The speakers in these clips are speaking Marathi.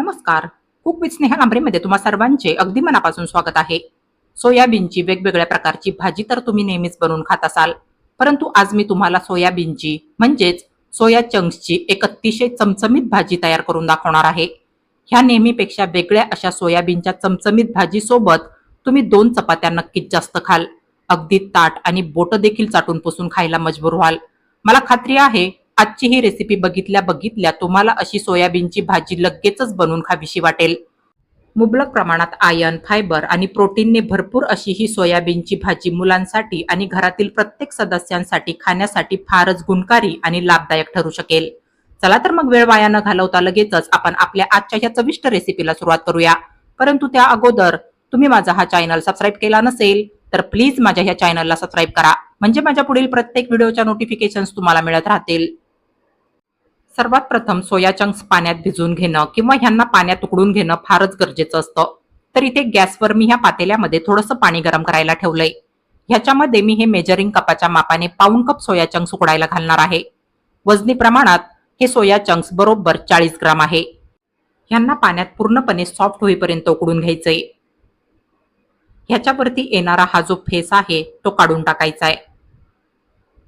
नमस्कार. कुक विथ स्नेहा लांबरेमध्ये तुम्हा सर्वांचे अगदी मनापासून स्वागत आहे. सोयाबीनची वेगवेगळ्या प्रकारची भाजी तर तुम्ही नेहमीच बनवून खात असाल. परंतु आज मी तुम्हाला सोयाबीनची म्हणजेच सोया चंक्सची एक अतिशय चमचमीत भाजी तयार करून दाखवणार आहे. ह्या नेहमीपेक्षा वेगळ्या अशा सोयाबीनच्या चमचमीत भाजीसोबत तुम्ही दोन चपात्या नक्कीच जास्त खाल. अगदी ताट आणि बोट देखील चाटून पुसून खायला मजबूर व्हाल. मला खात्री आहे आजची ही रेसिपी बघितल्या बघितल्या तुम्हाला अशी सोयाबीनची भाजी लगेचच बनवून खावीशी वाटेल. मुबलक प्रमाणात आयर्न फायबर आणि प्रोटीनने भरपूर अशी ही सोयाबीनची भाजी मुलांसाठी आणि घरातील प्रत्येक सदस्यांसाठी खाण्यासाठी फारच गुणकारी आणि लाभदायक ठरू शकेल. चला तर मग वेळ वाया न घालवता लगेचच आपण आपल्या आजच्या ह्या चविष्ट रेसिपीला सुरुवात करूया. परंतु त्या अगोदर तुम्ही माझा हा चॅनल सबस्क्राईब केला नसेल तर प्लीज माझ्या ह्या चॅनलला सबस्क्राईब करा. म्हणजे माझ्या पुढील प्रत्येक व्हिडिओच्या नोटिफिकेशन्स तुम्हाला मिळत राहतील. सर्वात प्रथम सोया चंक्स पाण्यात भिजवून घेणं किंवा ह्यांना पाण्यात उकडून घेणं फारच गरजेचं असतं. तर इथे गॅसवर मी ह्या पातेल्यामध्ये थोडंसं पाणी गरम करायला ठेवलंय. ह्याच्यामध्ये मी हे मेजरिंग कपाच्या मापाने पाऊन कप सोया चंक्स उकडायला घालणार आहे. वजनी प्रमाणात हे सोया चंक्स बरोबर चाळीस ग्राम आहे. ह्यांना पाण्यात पूर्णपणे सॉफ्ट होईपर्यंत उकडून घ्यायचंय. ह्याच्यावरती येणारा हा जो फेस आहे तो काढून टाकायचा आहे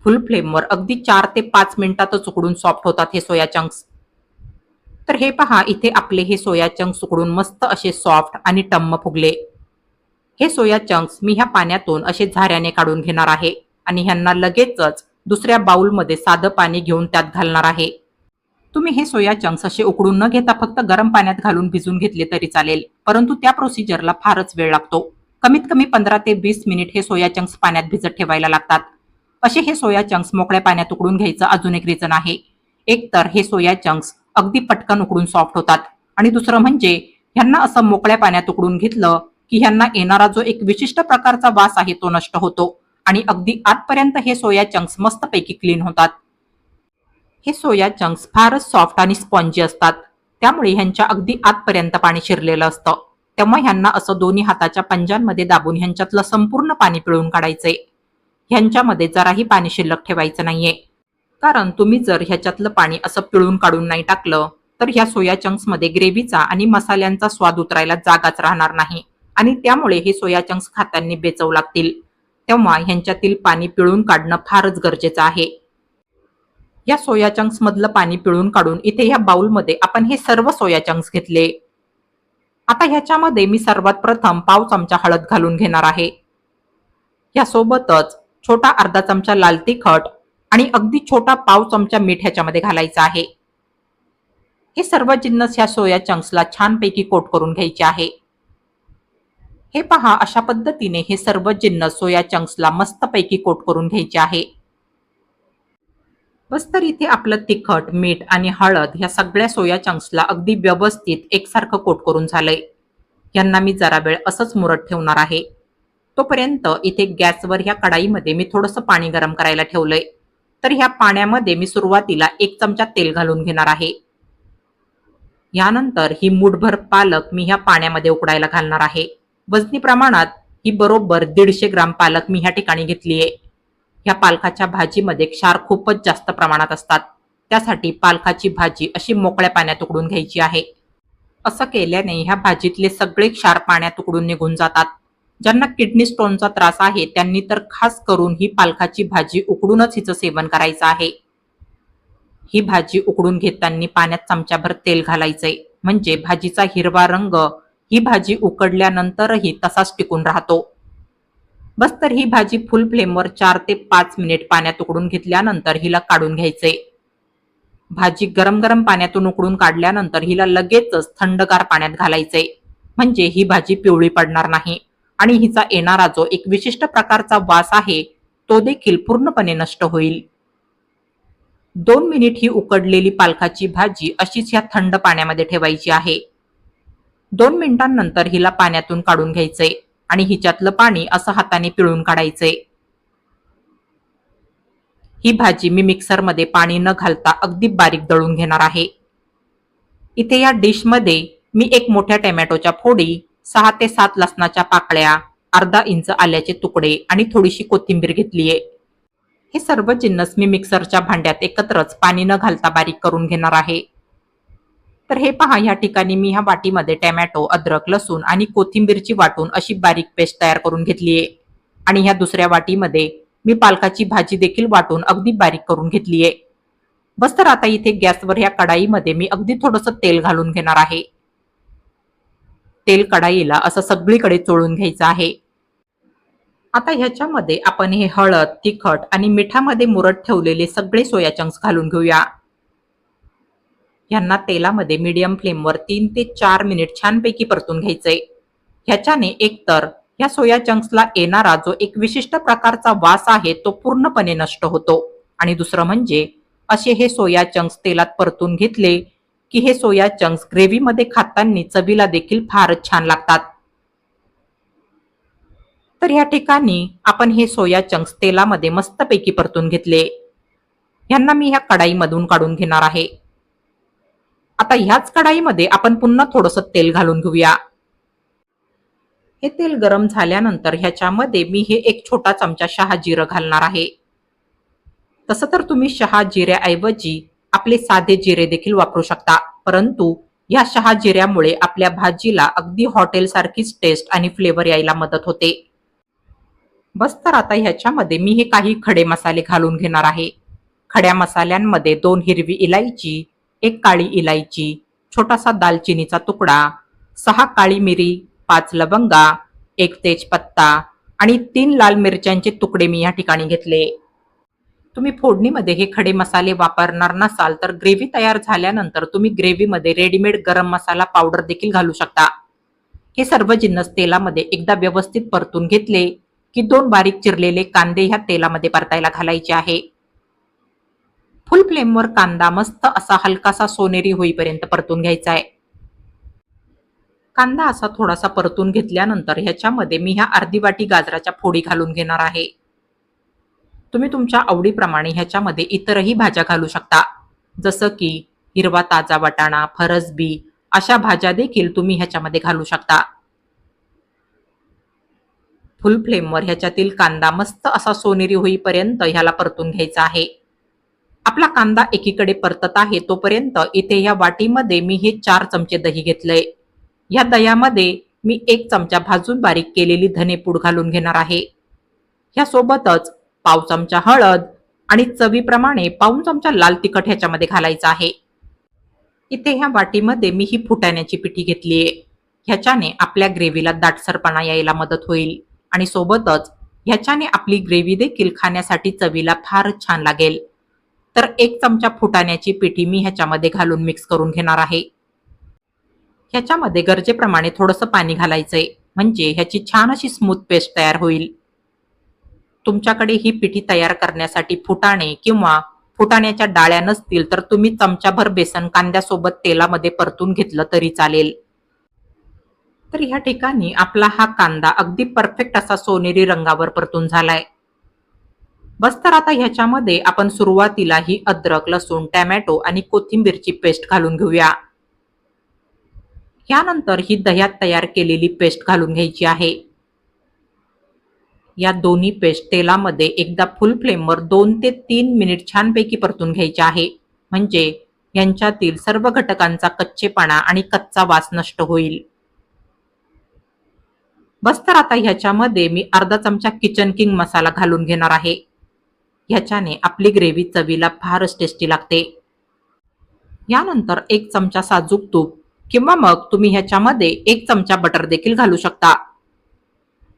फुल फ्लेमवर. अगदी चार ते पाच मिनिटातच उकडून सॉफ्ट होतात हे सोया चंक्स तर हे पहा इथे आपले हे सोया चंक्स उकडून मस्त असे सॉफ्ट आणि टम्म फुगले. हे सोया चंक्स मी ह्या पाण्यातून असे झाऱ्याने काढून घेणार आहे आणि ह्यांना लगेचच दुसऱ्या बाउलमध्ये साधं पाणी घेऊन त्यात घालणार आहे. तुम्ही हे सोया चंक्स असे उकडून न घेता फक्त गरम पाण्यात घालून भिजून घेतले तरी चालेल परंतु त्या प्रोसिजरला फारच वेळ लागतो. कमीत कमी पंधरा ते वीस मिनिट हे सोया चंक्स पाण्यात भिजत ठेवायला लागतात. असे हे सोया चंक्स मोकळ्या पाण्यात उकडून घ्यायचं अजून एक रिझन आहे. एक तर हे सोया चंक्स अगदी पटकन उकडून सॉफ्ट होतात. आणि दुसरं म्हणजे ह्यांना असं मोकळ्या पाण्यात उकडून घेतलं की ह्यांना येणारा जो एक विशिष्ट प्रकारचा वास आहे तो नष्ट होतो. आणि अगदी आतपर्यंत हे सोया चंक्स मस्तपैकी क्लीन होतात. हे सोया चंक्स फारच सॉफ्ट आणि स्पॉन्जी असतात. त्यामुळे ह्यांच्या अगदी आतपर्यंत पाणी शिरलेलं असतं. तेव्हा ह्यांना असं दोन्ही हाताच्या पंजांमध्ये दाबून ह्यांच्यातलं संपूर्ण पाणी पिळून काढायचंय. ह्यांच्यामध्ये जराही पाणी शिल्लक ठेवायचं नाहीये. कारण तुम्ही जर ह्याच्यातलं पाणी असं पिळून काढून नाही टाकलं तर ह्या सोया चंक्समध्ये ग्रेव्हीचा आणि मसाल्यांचा स्वाद उतरायला जागाच राहणार नाही. आणि त्यामुळे हे सोया चंक्स खात्यांनी बेचव लागतील. तेव्हा ह्यांच्यातील पाणी पिळून काढणं फारच गरजेचं आहे. या सोया चंक्स मधलं पाणी पिळून काढून इथे ह्या बाउलमध्ये आपण हे सर्व सोया चंक्स घेतले. आता ह्याच्यामध्ये मी सर्वात प्रथम पाव चमचा हळद घालून घेणार आहे. यासोबतच छोटा अर्धा चमचा लाल तिखट आणि अगदी छोटा पाव चमचा मीठ ह्याच्यामध्ये घालायचा आहे. हे सर्व जिन्नस ह्या सोया चंक्सला छानपैकी कोट करून घ्यायचे आहे. हे पहा अशा पद्धतीने हे सर्व जिन्नस सोया चंक्सला मस्तपैकी कोट करून घ्यायचे आहे. बस तर इथे आपलं तिखट मीठ आणि हळद ह्या सगळ्या सोया चंक्सला अगदी व्यवस्थित एकसारखं कोट करून झालंय. यांना मी जरा वेळ असंच मुरत ठेवणार आहे. तोपर्यंत इथे गॅसवर ह्या कढाईमध्ये मी थोडंसं पाणी गरम करायला ठेवलंय. तर ह्या पाण्यामध्ये मी सुरुवातीला एक चमचा तेल घालून घेणार आहे. यानंतर ही मुठभर पालक मी ह्या पाण्यामध्ये उकडायला घालणार आहे. वजनी प्रमाणात ही बरोबर दीडशे ग्राम पालक मी ह्या ठिकाणी घेतलीये ह्या पालकाच्या भाजीमध्ये क्षार खूपच जास्त प्रमाणात असतात. त्यासाठी पालकाची भाजी अशी मोकळ्या पाण्यात उकडून घ्यायची आहे. असं केल्याने ह्या भाजीतले सगळे क्षार पाण्यात उकडून निघून जातात. ज्यांना किडनी स्टोनचा त्रास आहे त्यांनी तर खास करून ही पालकाची भाजी उकडूनच हिचं सेवन करायचं आहे. ही भाजी उकडून घेताना पाण्यात चमच्याभर तेल घालायचंय. म्हणजे भाजीचा हिरवा रंग ही भाजी उकडल्यानंतरही तसाच टिकून राहतो. बस तर ही भाजी फुल फ्लेमवर चार ते पाच मिनिट पाण्यात उकडून घेतल्यानंतर हिला काढून घ्यायचंय. भाजी गरम गरम पाण्यातून उकडून काढल्यानंतर हिला लगेचच थंडगार पाण्यात घालायचंय. म्हणजे ही भाजी पिवळी पडणार नाही. आणि हिचा येणारा जो एक विशिष्ट प्रकारचा वास आहे तो देखील पूर्णपणे नष्ट होईल. दोन मिनिट ही उकडलेली पालकाची भाजी अशीच ह्या थंड पाण्यामध्ये ठेवायची आहे. दोन मिनिटांनंतर हिला पाण्यातून काढून घ्यायचंय आणि हिच्यातलं पाणी असं हाताने पिळून काढायचंय ही भाजी मी मिक्सरमध्ये पाणी न घालता अगदी बारीक दळून घेणार आहे. इथे या डिशमध्ये मी एक मोठ्या टोमॅटोच्या फोडी सहा ते सात लसणाच्या पाकळ्या अर्धा इंच आल्याचे तुकडे आणि थोडीशी कोथिंबीर घेतलीये. हे सर्व जिन्नस मी मिक्सरच्या भांड्यात एकत्रच पाणी न घालता बारीक करून घेणार आहे. तर हे पहा या ठिकाणी मी ह्या वाटीमध्ये टॅमॅटो अद्रक लसूण आणि कोथिंबीरची वाटून अशी बारीक पेस्ट तयार करून घेतलीये. आणि ह्या दुसऱ्या वाटीमध्ये मी पालकाची भाजी देखील वाटून अगदी बारीक करून घेतलीये. बस तर आता इथे गॅसवर ह्या कढाईमध्ये मी अगदी थोडंसं तेल घालून घेणार आहे. तेल कढाईला असं सगळीकडे चोळून घ्यायचं आहे. आता ह्याच्यामध्ये आपण हे हळद तिखट आणि मिठामध्ये मुरत ठेवलेले सगळे सोया चंक्स घालून घेऊया. ह्यांना तेलामध्ये मीडियम फ्लेमवर तीन ते चार मिनिट छानपैकी परतून घ्यायचे ह्याच्याने एकतर ह्या सोया चंक्सला येणारा जो एक विशिष्ट प्रकारचा वास आहे तो पूर्णपणे नष्ट होतो. आणि दुसरं म्हणजे असे हे सोया चंक्स तेलात परतून घेतले की हे सोया चंक्स ग्रेव्हीमध्ये खाताना चवीला देखील फारच छान लागतात. तर या ठिकाणी आपण हे सोया चंक्स तेलामध्ये मस्तपैकी परतून घेतले. यांना मी ह्या कढाईमधून काढून घेणार आहे. आता ह्याच कढाईमध्ये आपण पुन्हा थोडंसं तेल घालून घेऊया. हे तेल गरम झाल्यानंतर ह्याच्यामध्ये मी हे एक छोटा चमचा शहा जिरं घालणार आहे. तसं तर तुम्ही शहा जिऱ्याऐवजी आपले साधे जिरे देखील वापरू शकता. परंतु या शहा जिऱ्यामुळे आपल्या भाजीला अगदी हॉटेल सारखीच टेस्ट आणि फ्लेवर यायला मदत होते. बस तर आता ह्याच्यामध्ये मी हे काही खडे मसाले घालून घेणार आहे. खड्या मसाल्यांमध्ये दोन हिरवी इलायची एक काळी इलायची छोटासा दालचिनीचा तुकडा सहा काळी मिरी पाच लवंगा एक तेजपत्ता आणि तीन लाल मिरच्यांचे तुकडे मी या ठिकाणी घेतले. तुम्ही फोडणीमध्ये हे खडे मसाले वापरणार नसाल तर ग्रेव्ही तयार झाल्यानंतर तुम्ही ग्रेव्हीमध्ये रेडीमेड गरम मसाला पावडर देखील घालू शकता. हे सर्व जिन्नस तेलामध्ये एकदा व्यवस्थित परतून घेतले की दोन बारीक चिरलेले कांदे ह्या तेलामध्ये परतायला घालायचे आहे. फुल फ्लेमवर कांदा मस्त असा हलकासा सोनेरी होईपर्यंत परतून घ्यायचा आहे. कांदा असा थोडासा परतून घेतल्यानंतर ह्याच्यामध्ये मी ह्या अर्धी वाटी गाजराच्या फोडी घालून घेणार आहे. तुम्ही तुमच्या आवडीप्रमाणे ह्याच्यामध्ये इतरही भाज्या घालू शकता. जसं की हिरवा ताजा वाटाणा फरसबी अशा भाज्या देखील तुम्ही ह्याच्यामध्ये घालू शकता. फुल फ्लेमवर ह्याच्यातील कांदा मस्त असा सोनेरी होईपर्यंत ह्याला परतून घ्यायचा आहे. आपला कांदा एकीकडे परतत आहे तोपर्यंत इथे या वाटीमध्ये मी हे चार चमचे दही घेतलंय. या दह्यामध्ये मी एक चमचा भाजून बारीक केलेली धनेपूड घालून घेणार आहे. ह्यासोबतच पाव चमचा हळद आणि चवीप्रमाणे पाऊन चमचा लाल तिखट ह्याच्यामध्ये घालायचा आहे. इथे ह्या वाटीमध्ये मी ही फुटाण्याची पिठी घेतलीये ह्याच्याने आपल्या ग्रेव्हीला दाटसरपणा यायला मदत होईल आणि सोबतच ह्याच्याने आपली ग्रेव्ही देखील खाण्यासाठी चवीला फार छान लागेल. तर एक चमचा फुटाण्याची पिठी मी ह्याच्यामध्ये घालून मिक्स करून घेणार आहे. ह्याच्यामध्ये गरजेप्रमाणे थोडंसं पाणी घालायचंय. म्हणजे ह्याची छान अशी स्मूथ पेस्ट तयार होईल. तुमच्याकडे ही पिठी तयार करण्यासाठी फुटाणे किंवा फुटाण्याच्या डाळ्या नसतील तर तुम्ही चमचाभर बेसन कांद्यासोबत तेलामध्ये परतून घेतलं तरी चालेल. तर ह्या ठिकाणी आपला हा कांदा अगदी परफेक्ट असा सोनेरी रंगावर परतून झालाय. बस तर आता ह्याच्यामध्ये आपण सुरुवातीला ही अद्रक लसूण टॅमॅटो आणि कोथिंबीरची पेस्ट घालून घेऊया. यानंतर ही दह्यात तयार केलेली पेस्ट घालून घ्यायची आहे. या दोन्ही पेस्ट तेलामध्ये एकदा फुल फ्लेमवर दोन ते तीन मिनिट छानपैकी परतून घ्यायचे आहे. म्हणजे यांच्यातील सर्व घटकांचा कच्चेपणा आणि कच्चा वास नष्ट होईल. बस तर आता ह्याच्यामध्ये मी अर्धा चमचा किचन किंग मसाला घालून घेणार आहे. ह्याच्याने आपली ग्रेव्ही चवीला फारच टेस्टी लागते. यानंतर एक चमचा साजूक तूप किंवा मग तुम्ही ह्याच्यामध्ये एक चमचा बटर देखील घालू शकता.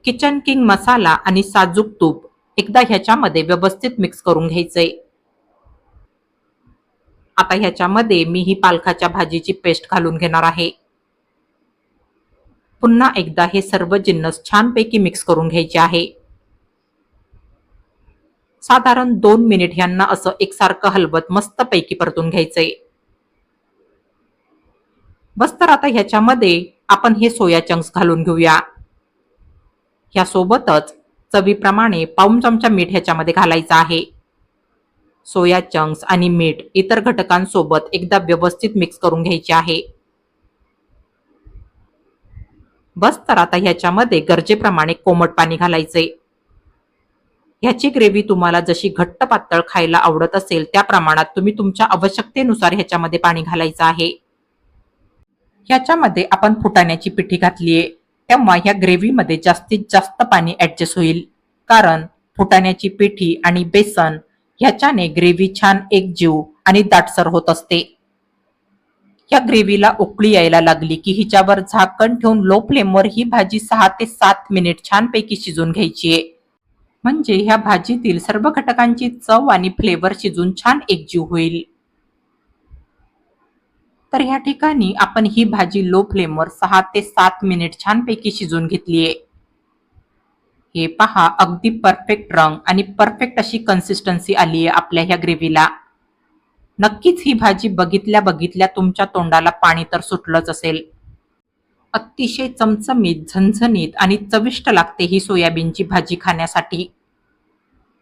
किचन किंग मसाला आणि साजूक तूप एकदा ह्याच्यामध्ये व्यवस्थित मिक्स करून घ्यायचंय. आता ह्याच्यामध्ये मी ही पालकाच्या भाजीची पेस्ट घालून घेणार आहे. पुन्हा एकदा हे सर्व जिन्नस छानपैकी मिक्स करून घ्यायचे आहे. साधारण दोन मिनिट ह्यांना असं एकसारखं हलवत मस्तपैकी परतून घ्यायचंय. बस तर आता ह्याच्यामध्ये आपण हे सोया चंक्स घालून घेऊया. ह्यासोबतच चवीप्रमाणे पाऊन चमचा मीठ ह्याच्यामध्ये घालायचं आहे. सोया चंक्स आणि मीठ इतर घटकांसोबत एकदा व्यवस्थित मिक्स करून घ्यायचे आहे. बस तर आता ह्याच्यामध्ये गरजेप्रमाणे कोमट पाणी घालायचे. ह्याची ग्रेव्ही तुम्हाला जशी घट्ट पातळ खायला आवडत असेल त्या प्रमाणात तुम्ही तुमच्या आवश्यकतेनुसार ह्याच्यामध्ये पाणी घालायचं आहे. ह्याच्यामध्ये आपण फुटाण्याची पिठी घातलीये. तेव्हा ह्या ग्रेव्हीमध्ये जास्तीत जास्त पाणी ऍडजस्ट होईल. कारण फुटाण्याची पिठी आणि बेसन ह्याच्याने ग्रेव्ही छान एकजीव आणि दाटसर होत असते. या ग्रेव्हीला उकळी यायला लागली की हिच्यावर झाकण ठेवून लो फ्लेमवर ही भाजी सहा ते सात मिनिट छानपैकी शिजून घ्यायची आहे. म्हणजे ह्या भाजीतील सर्व घटकांची चव आणि फ्लेवर शिजून छान एकजीव होईल. तर ह्या ठिकाणी आपण ही भाजी लो फ्लेमवर सहा ते सात मिनिट छानपैकी शिजून घेतलीये हे पहा अगदी परफेक्ट रंग आणि परफेक्ट अशी कन्सिस्टन्सी आली आहे आपल्या ह्या ग्रेव्हीला नक्कीच ही भाजी बघितल्या बघितल्या तुमच्या तोंडाला पाणी तर सुटलंच असेल. अतिशय चमचमीत झणझणीत आणि चविष्ट लागते ही सोयाबीनची भाजी खाण्यासाठी.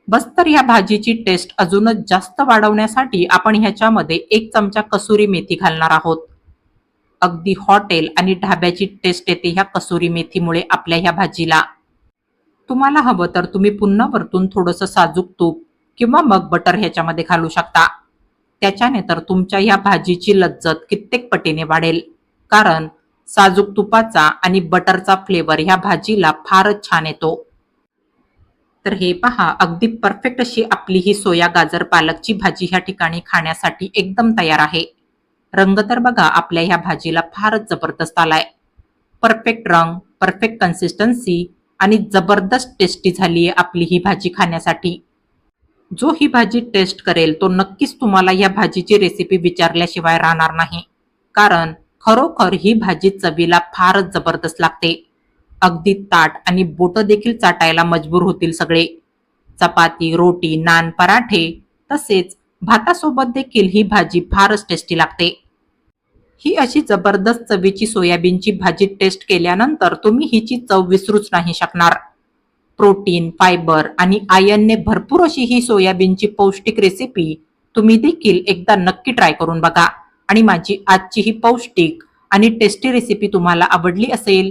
बस्तर या भाजीची टेस्ट अजूनच जास्त वाढवण्यासाठी आपण ह्याच्यामध्ये एक चमचा कसुरी मेथी घालणार आहोत. अगदी हॉटेल आणि ढाब्याची टेस्ट येते ह्या कसुरी मेथीमुळे आपल्या ह्या भाजीला. तुम्हाला हवं तर तुम्ही पुन्हा वरतून थोडंसं साजूक तूप किंवा मग बटर ह्याच्यामध्ये घालू शकता. त्याच्याने तर तुमच्या ह्या भाजीची लज्जत कित्येक पटीने वाढेल. कारण साजूक तुपाचा आणि बटरचा फ्लेवर ह्या भाजीला फारच छान येतो. तर हे पहा अगदी परफेक्ट अशी आपली ही सोया गाजर पालकची भाजी ह्या ठिकाणी खाण्यासाठी एकदम तयार आहे. रंग तर बघा आपल्या ह्या भाजीला फारच जबरदस्त आलाय. परफेक्ट रंग परफेक्ट कन्सिस्टन्सी आणि जबरदस्त टेस्टी झाली आहे आपली ही भाजी खाण्यासाठी. जो ही भाजी टेस्ट करेल तो नक्कीच तुम्हाला या भाजीची रेसिपी विचारल्याशिवाय राहणार नाही. कारण खरोखर ही भाजी चवीला फारच जबरदस्त लागते. अगदी ताट आणि बोट देखील चाटायला मजबूर होतील सगळे. चपाती रोटी नान पराठे तसेच भातासोबत देखील ही भाजी फारच टेस्टी लागते. ही अशी जबरदस्त चवीची सोयाबीनची भाजी टेस्ट केल्यानंतर तुम्ही हिची चव विसरूच नाही शकणार. प्रोटीन फायबर आणि आयनने भरपूर अशी ही सोयाबीनची पौष्टिक रेसिपी तुम्ही देखील एकदा नक्की ट्राय करून बघा. आणि माझी आजची ही पौष्टिक आणि टेस्टी रेसिपी तुम्हाला आवडली असेल